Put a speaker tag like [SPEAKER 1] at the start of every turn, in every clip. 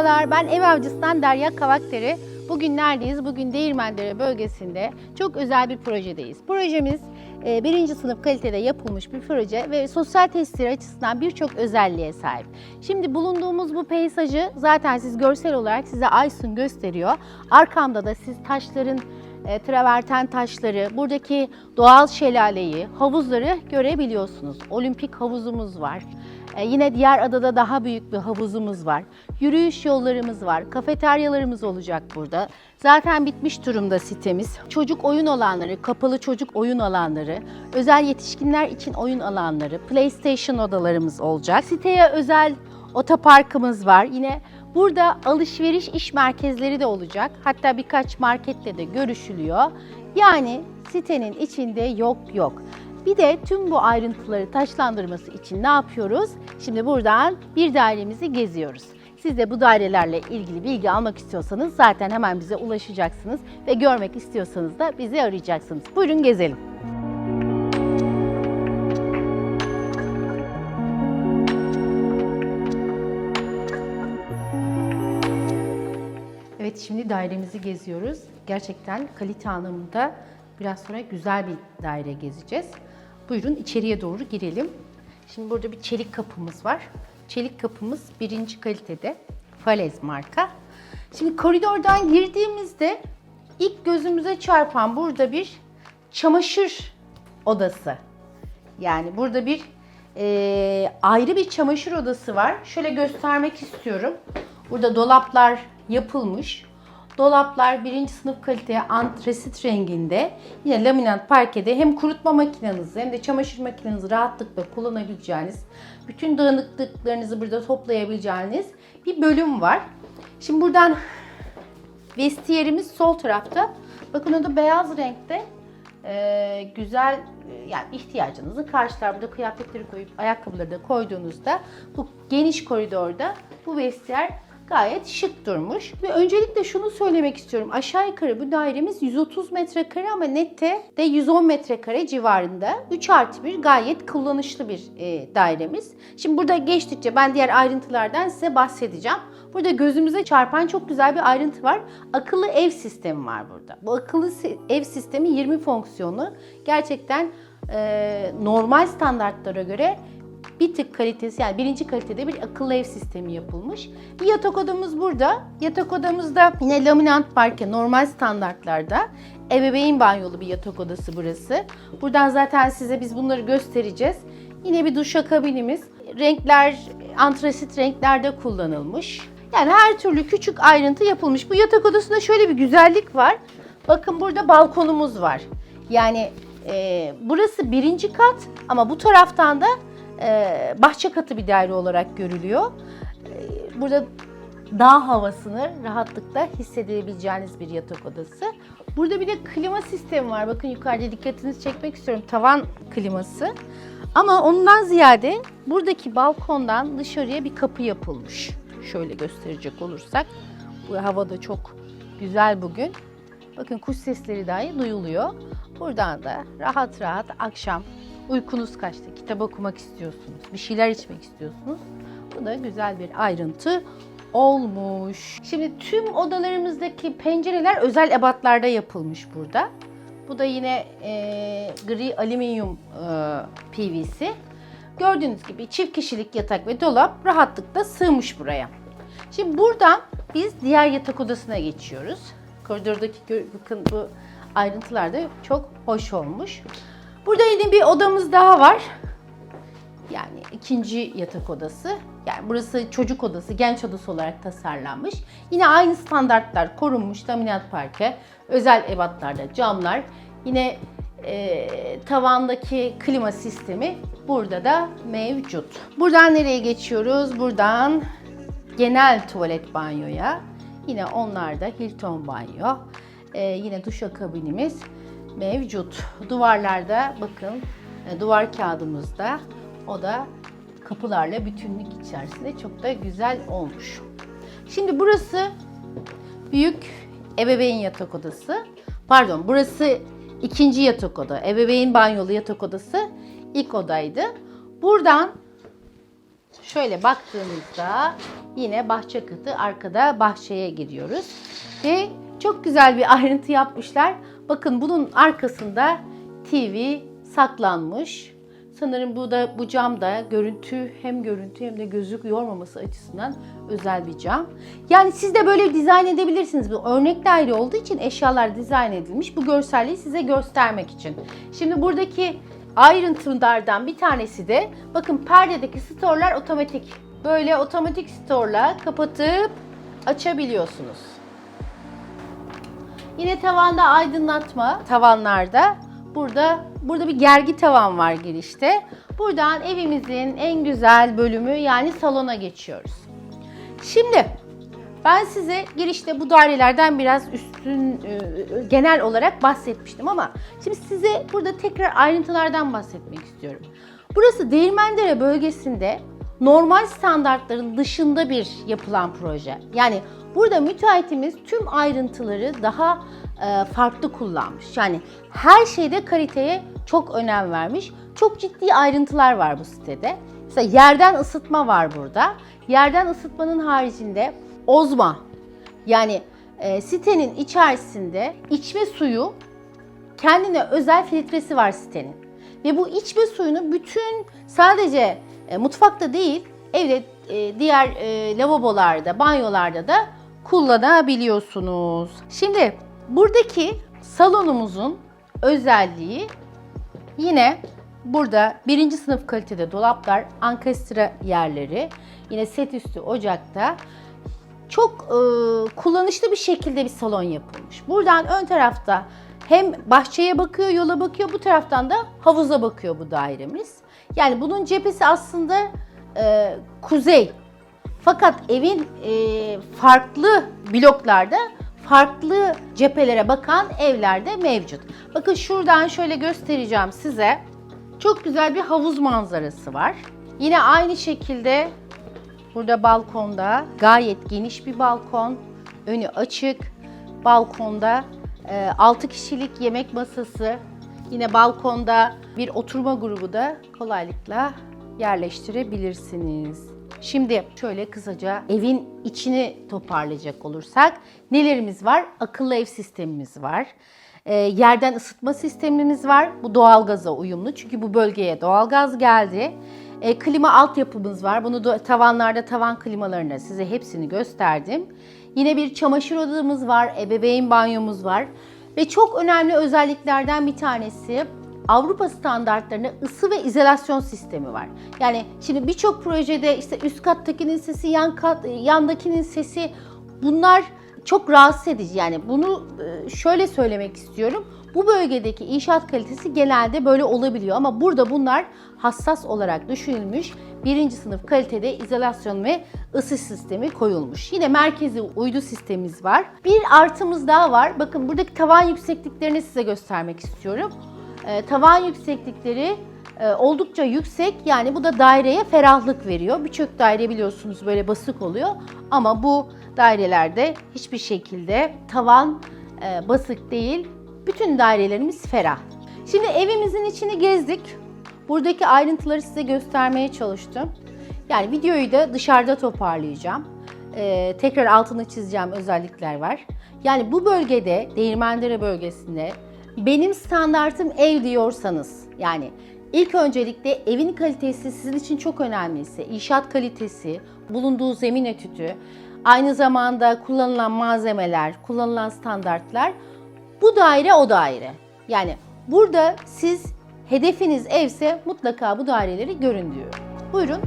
[SPEAKER 1] Merhabalar, ben ev avcısından Derya Kavakteri. Bugün neredeyiz? Bugün Değirmendere bölgesinde çok özel bir projedeyiz. Projemiz e, birinci sınıf kalitede yapılmış bir proje ve sosyal tesisleri açısından birçok özelliğe sahip. Şimdi bulunduğumuz bu peyzajı zaten siz görsel olarak size Aysun gösteriyor. Arkamda da siz taşların e, traverten taşları, buradaki doğal şelaleyi, havuzları görebiliyorsunuz. Olimpik havuzumuz var. E, yine diğer adada daha büyük bir havuzumuz var. Yürüyüş yollarımız var. Kafeteryalarımız olacak burada. Zaten bitmiş durumda sitemiz. Çocuk oyun alanları, kapalı çocuk oyun alanları, özel yetişkinler için oyun alanları, PlayStation odalarımız olacak. Siteye özel otoparkımız var. Yine burada alışveriş iş merkezleri de olacak. Hatta birkaç marketle de görüşülüyor. Yani sitenin içinde yok yok. Bir de tüm bu ayrıntıları taşlandırması için ne yapıyoruz? Şimdi buradan bir dairemizi geziyoruz. Siz de bu dairelerle ilgili bilgi almak istiyorsanız zaten hemen bize ulaşacaksınız ve görmek istiyorsanız da bizi arayacaksınız. Buyurun gezelim. Evet şimdi dairemizi geziyoruz. Gerçekten kalite anlamında biraz sonra güzel bir daire gezeceğiz. Buyurun içeriye doğru girelim. Şimdi burada bir çelik kapımız var. Çelik kapımız birinci kalitede. Falez marka. Şimdi koridordan girdiğimizde ilk gözümüze çarpan burada bir çamaşır odası. Yani burada bir e, ayrı bir çamaşır odası var. Şöyle göstermek istiyorum. Burada dolaplar yapılmış. Dolaplar birinci sınıf kalite antresit renginde. Yine laminat parkede hem kurutma makinenizi hem de çamaşır makinenizi rahatlıkla kullanabileceğiniz, bütün dağınıklıklarınızı burada toplayabileceğiniz bir bölüm var. Şimdi buradan vestiyerimiz sol tarafta. Bakın o da beyaz renkte. Ee, güzel e, yani ihtiyacınızı karşılar. Burada kıyafetleri koyup ayakkabıları da koyduğunuzda bu geniş koridorda bu vestiyer gayet şık durmuş. Ve öncelikle şunu söylemek istiyorum. Aşağı yukarı bu dairemiz 130 metrekare ama nette de 110 metrekare civarında. 3 artı 1 gayet kullanışlı bir e, dairemiz. Şimdi burada geçtikçe ben diğer ayrıntılardan size bahsedeceğim. Burada gözümüze çarpan çok güzel bir ayrıntı var. Akıllı ev sistemi var burada. Bu akıllı ev sistemi 20 fonksiyonu gerçekten e, normal standartlara göre bir tık kalitesi yani birinci kalitede bir akıllı ev sistemi yapılmış. Bir yatak odamız burada. Yatak odamızda yine laminant parke normal standartlarda ebeveyn banyolu bir yatak odası burası. Buradan zaten size biz bunları göstereceğiz. Yine bir duşakabinimiz. Renkler antrasit renklerde kullanılmış. Yani her türlü küçük ayrıntı yapılmış. Bu yatak odasında şöyle bir güzellik var. Bakın burada balkonumuz var. Yani e, burası birinci kat ama bu taraftan da bahçe katı bir daire olarak görülüyor. E, burada dağ havasını rahatlıkla hissedebileceğiniz bir yatak odası. Burada bir de klima sistemi var. Bakın yukarıda dikkatinizi çekmek istiyorum. Tavan kliması. Ama ondan ziyade buradaki balkondan dışarıya bir kapı yapılmış. Şöyle gösterecek olursak. Bu hava da çok güzel bugün. Bakın kuş sesleri dahi duyuluyor. Buradan da rahat rahat akşam uykunuz kaçtı, kitap okumak istiyorsunuz, bir şeyler içmek istiyorsunuz. Bu da güzel bir ayrıntı olmuş. Şimdi tüm odalarımızdaki pencereler özel ebatlarda yapılmış burada. Bu da yine e, gri alüminyum e, PVC. Gördüğünüz gibi çift kişilik yatak ve dolap rahatlıkla sığmış buraya. Şimdi buradan biz diğer yatak odasına geçiyoruz. Koridordaki bakın bu ayrıntılar da çok hoş olmuş. Burada yine bir odamız daha var. Yani ikinci yatak odası. Yani burası çocuk odası, genç odası olarak tasarlanmış. Yine aynı standartlar korunmuş laminat parke, özel ebatlarda camlar. Yine e, tavandaki klima sistemi burada da mevcut. Buradan nereye geçiyoruz? Buradan genel tuvalet banyoya. Yine onlar da Hilton banyo. Ee, yine duşakabinimiz mevcut. Duvarlarda bakın e, duvar kağıdımızda o da kapılarla bütünlük içerisinde çok da güzel olmuş. Şimdi burası büyük ebeveyn yatak odası. Pardon burası ikinci yatak oda. Ebeveyn banyolu yatak odası ilk odaydı. Buradan Şöyle baktığımızda yine bahçe katı arkada bahçeye giriyoruz. Ve çok güzel bir ayrıntı yapmışlar. Bakın bunun arkasında TV saklanmış. Sanırım bu da bu cam da görüntü hem görüntü hem de gözlük yormaması açısından özel bir cam. Yani siz de böyle dizayn edebilirsiniz. Bu örnek daire olduğu için eşyalar dizayn edilmiş. Bu görselliği size göstermek için. Şimdi buradaki ayrıntılardan bir tanesi de bakın perdedeki storlar otomatik. Böyle otomatik storla kapatıp açabiliyorsunuz. Yine tavanda aydınlatma tavanlarda. Burada burada bir gergi tavan var girişte. Buradan evimizin en güzel bölümü yani salona geçiyoruz. Şimdi ben size girişte bu dairelerden biraz üstün e, genel olarak bahsetmiştim ama şimdi size burada tekrar ayrıntılardan bahsetmek istiyorum. Burası Değirmendere bölgesinde normal standartların dışında bir yapılan proje. Yani burada müteahhitimiz tüm ayrıntıları daha e, farklı kullanmış. Yani her şeyde kaliteye çok önem vermiş. Çok ciddi ayrıntılar var bu sitede. Mesela yerden ısıtma var burada. Yerden ısıtmanın haricinde ozma yani e, sitenin içerisinde içme suyu kendine özel filtresi var sitenin. Ve bu içme suyunu bütün sadece e, mutfakta değil evde e, diğer e, lavabolarda, banyolarda da kullanabiliyorsunuz. Şimdi buradaki salonumuzun özelliği yine burada birinci sınıf kalitede dolaplar, ankestra yerleri, yine set üstü ocakta çok e, kullanışlı bir şekilde bir salon yapılmış. Buradan ön tarafta hem bahçeye bakıyor, yola bakıyor, bu taraftan da havuza bakıyor bu dairemiz. Yani bunun cephesi aslında e, kuzey. Fakat evin e, farklı bloklarda farklı cephelere bakan evlerde mevcut. Bakın şuradan şöyle göstereceğim size. Çok güzel bir havuz manzarası var. Yine aynı şekilde Burada balkonda gayet geniş bir balkon, önü açık. Balkonda 6 kişilik yemek masası, yine balkonda bir oturma grubu da kolaylıkla yerleştirebilirsiniz. Şimdi şöyle kısaca evin içini toparlayacak olursak nelerimiz var? Akıllı ev sistemimiz var. E, yerden ısıtma sistemimiz var. Bu doğalgaza uyumlu çünkü bu bölgeye doğalgaz geldi. E, klima altyapımız var. Bunu da tavanlarda tavan klimalarına size hepsini gösterdim. Yine bir çamaşır odamız var, ebeveyn banyomuz var. Ve çok önemli özelliklerden bir tanesi Avrupa standartlarında ısı ve izolasyon sistemi var. Yani şimdi birçok projede işte üst kattakinin sesi, yan kat, yandakinin sesi bunlar çok rahatsız edici. Yani bunu e, şöyle söylemek istiyorum. Bu bölgedeki inşaat kalitesi genelde böyle olabiliyor ama burada bunlar hassas olarak düşünülmüş. Birinci sınıf kalitede izolasyon ve ısı sistemi koyulmuş. Yine merkezi uydu sistemimiz var. Bir artımız daha var. Bakın buradaki tavan yüksekliklerini size göstermek istiyorum. Ee, tavan yükseklikleri e, oldukça yüksek. Yani bu da daireye ferahlık veriyor. Birçok daire biliyorsunuz böyle basık oluyor. Ama bu dairelerde hiçbir şekilde tavan e, basık değil. Bütün dairelerimiz ferah. Şimdi evimizin içini gezdik. Buradaki ayrıntıları size göstermeye çalıştım. Yani videoyu da dışarıda toparlayacağım. Ee, tekrar altını çizeceğim özellikler var. Yani bu bölgede, Değirmendere bölgesinde benim standartım ev diyorsanız, yani ilk öncelikle evin kalitesi sizin için çok önemliyse, inşaat kalitesi, bulunduğu zemin etütü, aynı zamanda kullanılan malzemeler, kullanılan standartlar bu daire o daire. Yani burada siz hedefiniz evse mutlaka bu daireleri görün diyor. Buyurun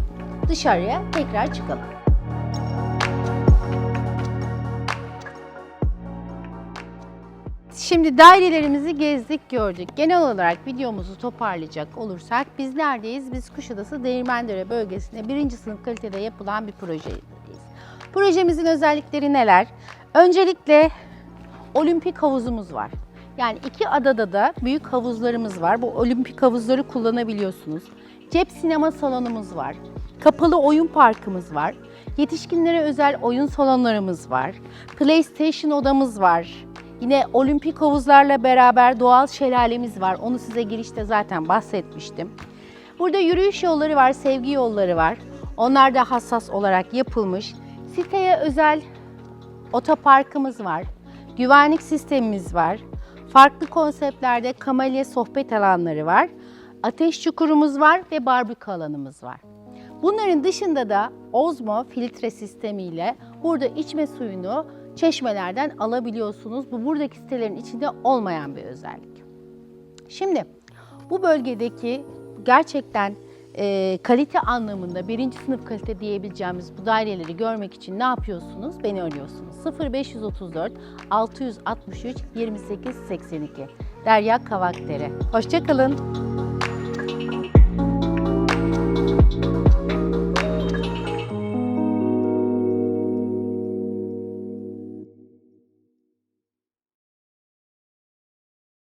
[SPEAKER 1] dışarıya tekrar çıkalım. Şimdi dairelerimizi gezdik gördük. Genel olarak videomuzu toparlayacak olursak biz neredeyiz? Biz Kuşadası Değirmendere bölgesinde birinci sınıf kalitede yapılan bir projedeyiz. Projemizin özellikleri neler? Öncelikle olimpik havuzumuz var. Yani iki adada da büyük havuzlarımız var. Bu olimpik havuzları kullanabiliyorsunuz. Cep sinema salonumuz var. Kapalı oyun parkımız var. Yetişkinlere özel oyun salonlarımız var. PlayStation odamız var. Yine olimpik havuzlarla beraber doğal şelalemiz var. Onu size girişte zaten bahsetmiştim. Burada yürüyüş yolları var, sevgi yolları var. Onlar da hassas olarak yapılmış. Siteye özel otoparkımız var. Güvenlik sistemimiz var. Farklı konseptlerde kamelya sohbet alanları var. Ateş çukurumuz var ve barbekü alanımız var. Bunların dışında da Ozmo filtre sistemiyle burada içme suyunu çeşmelerden alabiliyorsunuz. Bu buradaki sitelerin içinde olmayan bir özellik. Şimdi bu bölgedeki gerçekten e, kalite anlamında birinci sınıf kalite diyebileceğimiz bu daireleri görmek için ne yapıyorsunuz? Beni arıyorsunuz. 0534 663 28 82 Derya Kavakdere. Hoşçakalın.